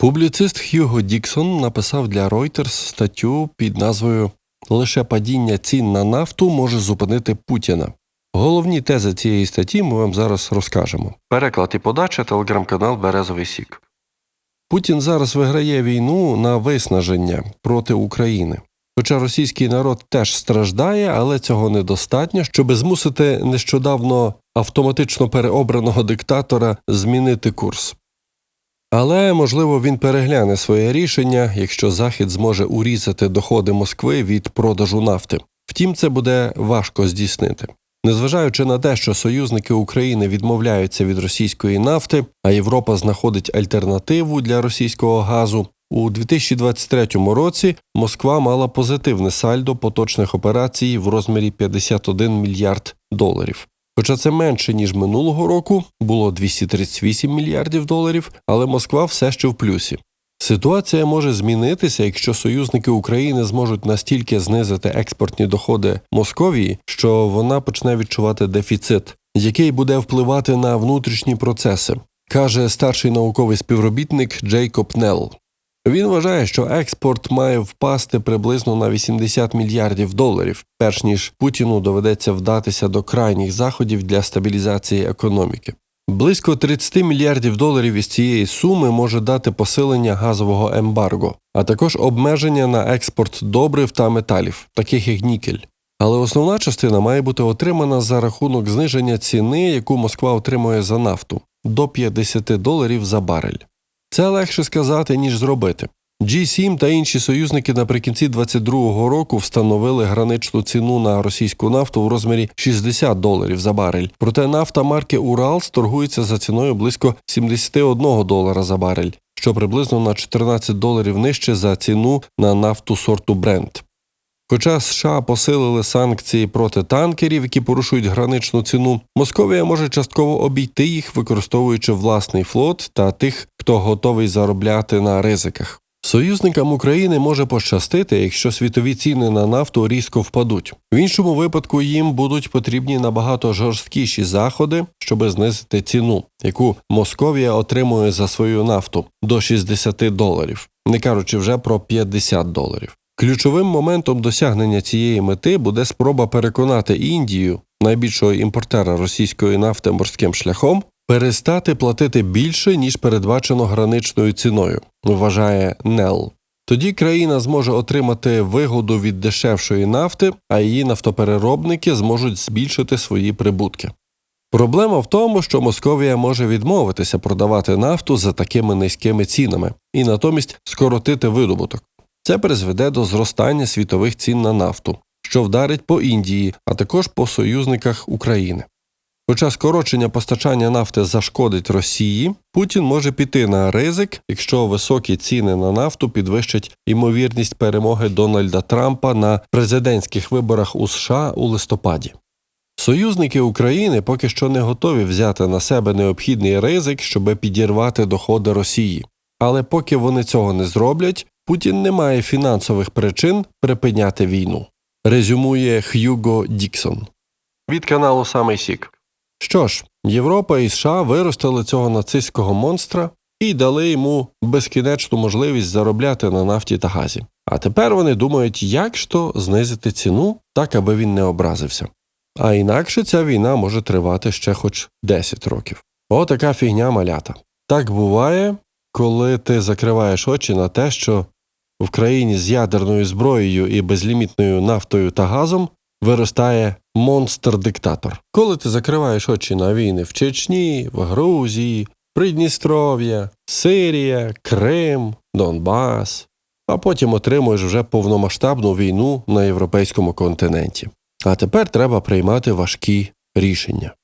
Публіцист Хьюго Діксон написав для Reuters статтю під назвою Лише падіння цін на нафту може зупинити Путіна. Головні тези цієї статті ми вам зараз розкажемо. Переклад і подача телеграм-канал Березовий Сік. Путін зараз виграє війну на виснаження проти України. Хоча російський народ теж страждає, але цього недостатньо, щоб змусити нещодавно автоматично переобраного диктатора змінити курс. Але можливо він перегляне своє рішення, якщо Захід зможе урізати доходи Москви від продажу нафти. Втім, це буде важко здійснити. Незважаючи на те, що союзники України відмовляються від російської нафти, а Європа знаходить альтернативу для російського газу, у 2023 році Москва мала позитивне сальдо поточних операцій в розмірі 51 мільярд доларів. Хоча це менше ніж минулого року, було 238 мільярдів доларів, але Москва все ще в плюсі. Ситуація може змінитися, якщо союзники України зможуть настільки знизити експортні доходи Московії, що вона почне відчувати дефіцит, який буде впливати на внутрішні процеси, каже старший науковий співробітник Джейкоб Нелл. Він вважає, що експорт має впасти приблизно на 80 мільярдів доларів, перш ніж Путіну доведеться вдатися до крайніх заходів для стабілізації економіки. Близько 30 мільярдів доларів із цієї суми може дати посилення газового ембарго, а також обмеження на експорт добрив та металів, таких як нікель. Але основна частина має бути отримана за рахунок зниження ціни, яку Москва отримує за нафту до 50 доларів за барель. Це легше сказати, ніж зробити. G7 та інші союзники наприкінці 2022 року встановили граничну ціну на російську нафту в розмірі 60 доларів за барель. Проте нафта марки Уралс торгується за ціною близько 71 долара за барель, що приблизно на 14 доларів нижче за ціну на нафту сорту Brent. Хоча США посилили санкції проти танкерів, які порушують граничну ціну, Московія може частково обійти їх, використовуючи власний флот та тих, хто готовий заробляти на ризиках. Союзникам України може пощастити, якщо світові ціни на нафту різко впадуть. В іншому випадку їм будуть потрібні набагато жорсткіші заходи, щоб знизити ціну, яку Московія отримує за свою нафту до 60 доларів, не кажучи вже про 50 доларів. Ключовим моментом досягнення цієї мети буде спроба переконати Індію, найбільшого імпортера російської нафти морським шляхом, перестати платити більше ніж передбачено граничною ціною, вважає Нел. Тоді країна зможе отримати вигоду від дешевшої нафти, а її нафтопереробники зможуть збільшити свої прибутки. Проблема в тому, що Московія може відмовитися продавати нафту за такими низькими цінами і натомість скоротити видобуток. Це призведе до зростання світових цін на нафту, що вдарить по Індії, а також по союзниках України. Хоча скорочення постачання нафти зашкодить Росії, Путін може піти на ризик, якщо високі ціни на нафту підвищать ймовірність перемоги Дональда Трампа на президентських виборах у США у листопаді. Союзники України поки що не готові взяти на себе необхідний ризик, щоб підірвати доходи Росії. Але поки вони цього не зроблять, Путін не має фінансових причин припиняти війну. Резюмує Х'юго Діксон від каналу Самий Сік. Що ж, Європа і США виростили цього нацистського монстра і дали йому безкінечну можливість заробляти на нафті та газі. А тепер вони думають, як ж то знизити ціну, так аби він не образився. А інакше ця війна може тривати ще хоч 10 років. Отака фігня малята. Так буває, коли ти закриваєш очі на те, що в країні з ядерною зброєю і безлімітною нафтою та газом виростає монстр-диктатор. Коли ти закриваєш очі на війни в Чечні, в Грузії, Придністров'я, Сирія, Крим, Донбас, а потім отримуєш вже повномасштабну війну на європейському континенті. А тепер треба приймати важкі рішення.